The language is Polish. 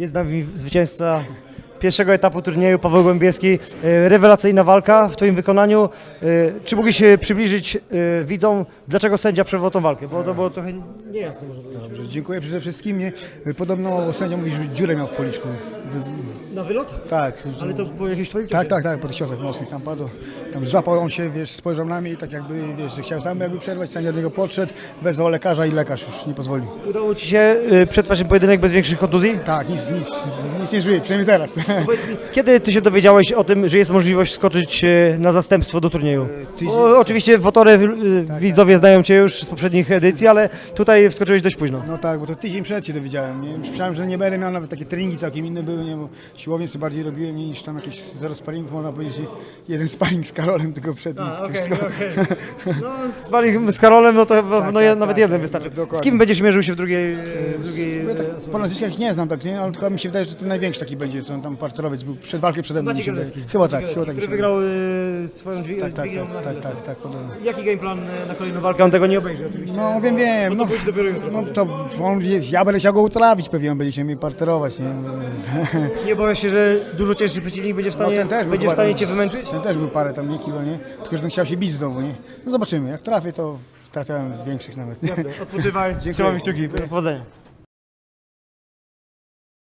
Jest z nami zwycięzca pierwszego etapu turnieju, Paweł Głębieski. E, Rewelacyjna walka w Twoim wykonaniu. E, Czy mógłbyś e, przybliżyć e, widzom, dlaczego sędzia przewołał tą walkę? Bo to było trochę niejasne może powiedzieć. Dobrze, dziękuję przede wszystkim. Nie, podobno sędzia mówi, że dziurę miał w policzku. Na wylot? Tak. Ale to po jakimś Twoim Tak, tak, tak, po tych ciosach mocnych tam padło. Tam złapał on się, wiesz, spojrzał na mnie i tak jakby, wiesz, że chciał sam jakby przerwać, sędzia do niego podszedł, wezwał lekarza i lekarz już nie pozwolił. Udało Ci się przetrwać ten pojedynek bez większych kontuzji? Tak, nic, nic, nic nie żyje, przynajmniej teraz. Kiedy Ty się dowiedziałeś o tym, że jest możliwość skoczyć e, na zastępstwo do turnieju? tydzień- O, oczywiście Wotory e, widzowie znają Cię już z poprzednich edycji, ale tutaj wskoczyłeś dość późno. No tak, bo to tydzień przed się dowiedziałem. Nie? Myślałem, że nie będę miał nawet takie treningi całkiem inne były, nie? bo siłownie sobie bardziej robiłem niż tam jakieś zero sparingów, można powiedzieć, że jeden sparing z Karolem tylko przed. i to wszystko. No, z, z Karolem, no to chyba, no, tak, ja- nawet tak, jeden tak, wystarczy. Z kim będziesz mierzył się w drugiej... e, W drugiej Ja tak po nazwiskach ich nie znam, tak, nie? ale chyba mi się wydaje, że to największy taki będzie, co on tam parterowiec był przed walką przede mną. mi się wydaje. Chyba tak, chyba tak. który mi się wygrał e, swoją. Tak, dźwignią tak, na tak, tak, Achillesa. tak, tak, podobno. Jaki game plan e, na kolejną walkę? On tego nie obejrzy oczywiście. No wiem, wiem. No, dopiero jutro. no to on, wie- ja będę chciał go utrawić pewnie, on będzie się mnie parterować, nie? Nie obawiasz się, że dużo cięższy przeciwnik będzie w stanie, No, ten też był będzie w chyba stanie Cię wymęczyć? Ten też był parę tam, nie kilo, nie? Tylko, że ten chciał się bić znowu, nie? No zobaczymy, jak trafię, to trafiałem w większych nawet. Odpoczywaj, trzymamy kciuki, powodzenia.